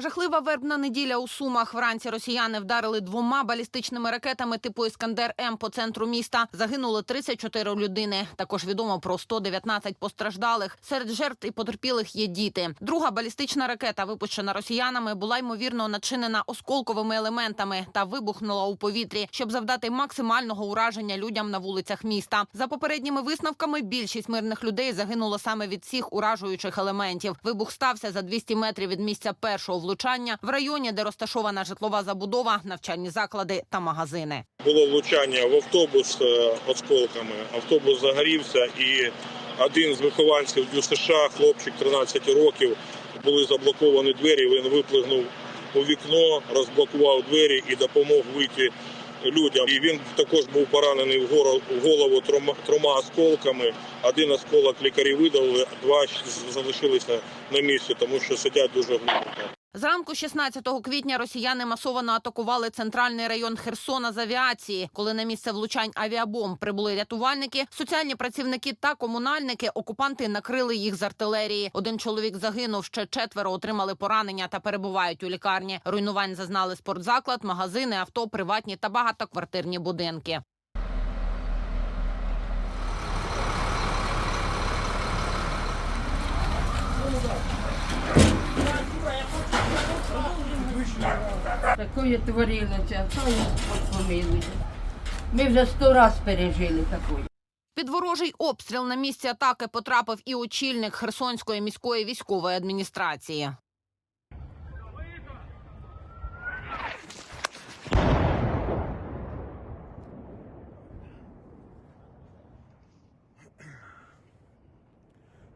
Жахлива вербна неділя у Сумах. Вранці росіяни вдарили двома балістичними ракетами типу Іскандер М по центру міста. Загинуло 34 людини. Також відомо про 119 постраждалих. Серед жертв і потерпілих є діти. Друга балістична ракета, випущена росіянами, була ймовірно начинена осколковими елементами та вибухнула у повітрі, щоб завдати максимального ураження людям на вулицях міста. За попередніми висновками, більшість мирних людей загинуло саме від цих уражуючих елементів. Вибух стався за 200 метрів від місця першого влучання в районі, де розташована житлова забудова, навчальні заклади та магазини. Було влучання в автобус е, осколками. Автобус загорівся, і один з вихованців ДЮСШ, хлопчик 13 років, були заблоковані двері. Він виплигнув у вікно, розблокував двері і допомог вийти людям. І він також був поранений в голову трьома, трьома осколками. Один осколок лікарі видали, два залишилися на місці, тому що сидять дуже глибоко. Зранку 16 квітня росіяни масово атакували центральний район Херсона з авіації. Коли на місце влучань авіабомб прибули рятувальники, соціальні працівники та комунальники, окупанти накрили їх з артилерії. Один чоловік загинув, ще четверо отримали поранення та перебувають у лікарні. Руйнувань зазнали спортзаклад, магазини, авто, приватні та багатоквартирні будинки. Такое творилося, помилує. Ми вже сто раз пережили такое. Під ворожий обстріл на місці атаки потрапив і очільник Херсонської міської військової адміністрації.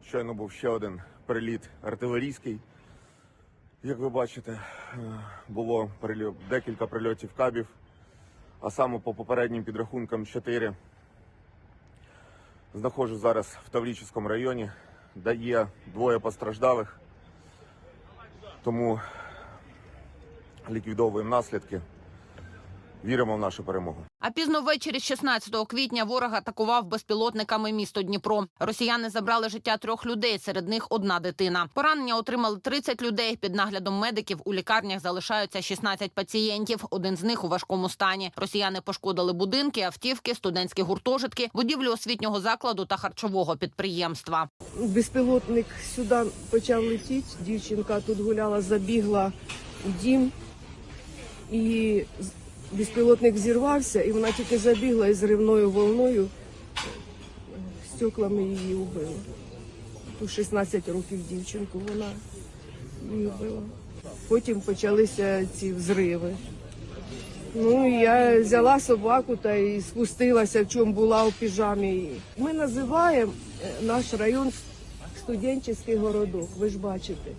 Щойно був ще один приліт артилерійський. Як ви бачите, е, було прильот, декілька прильотів кабів, а саме по попереднім підрахункам 4. Знаходжу зараз в Таврічівському районі, де є двоє постраждалих, тому ліквідовуємо наслідки. Віримо в нашу перемогу. А пізно ввечері 16 квітня ворог атакував безпілотниками місто Дніпро. Росіяни забрали життя трьох людей, серед них одна дитина. Поранення отримали 30 людей. Під наглядом медиків у лікарнях залишаються 16 пацієнтів. Один з них у важкому стані. Росіяни пошкодили будинки, автівки, студентські гуртожитки, будівлю освітнього закладу та харчового підприємства. Безпілотник сюди почав летіти. Дівчинка тут гуляла, забігла у дім, і безпілотник зірвався, і вона тільки забігла і зривною волною стеклами її убила. Ту 16 років дівчинку вона її вбила. Потім почалися ці взриви. Ну, я взяла собаку та і спустилася, в чому була у піжамі. Ми називаємо е, наш район студентський городок. Ви ж бачите.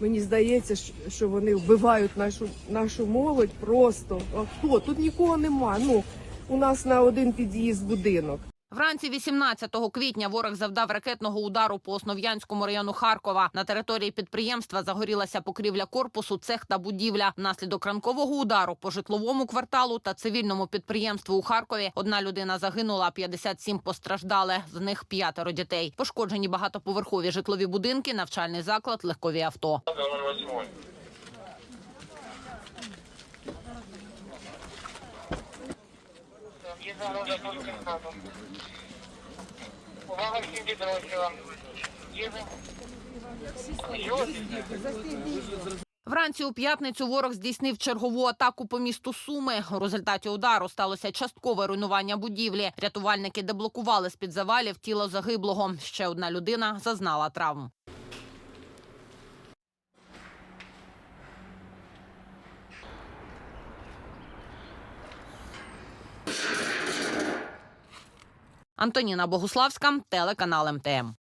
Мені здається, що- вони вбивають нашу нашу молодь просто. А хто? Тут нікого нема. Ну, у нас на один під'їзд будинок. Вранці 18 квітня ворог завдав ракетного удару по Основ'янському району Харкова. На території підприємства загорілася покрівля корпусу, цех та будівля. Внаслідок ранкового удару по житловому кварталу та цивільному підприємству у Харкові одна людина загинула, а 57 постраждали. З них п'ятеро дітей. Пошкоджені багатоповерхові житлові будинки, навчальний заклад, легкові авто. Є загроза пуским хатом. Увага всім підрозділам. Ви? Вранці у п'ятницю ворог здійснив чергову атаку по місту Суми. У результаті удару сталося часткове руйнування будівлі. Рятувальники деблокували з під завалів тіло загиблого. Ще одна людина зазнала травм. Антоніна Богуславська, телеканал МТМ.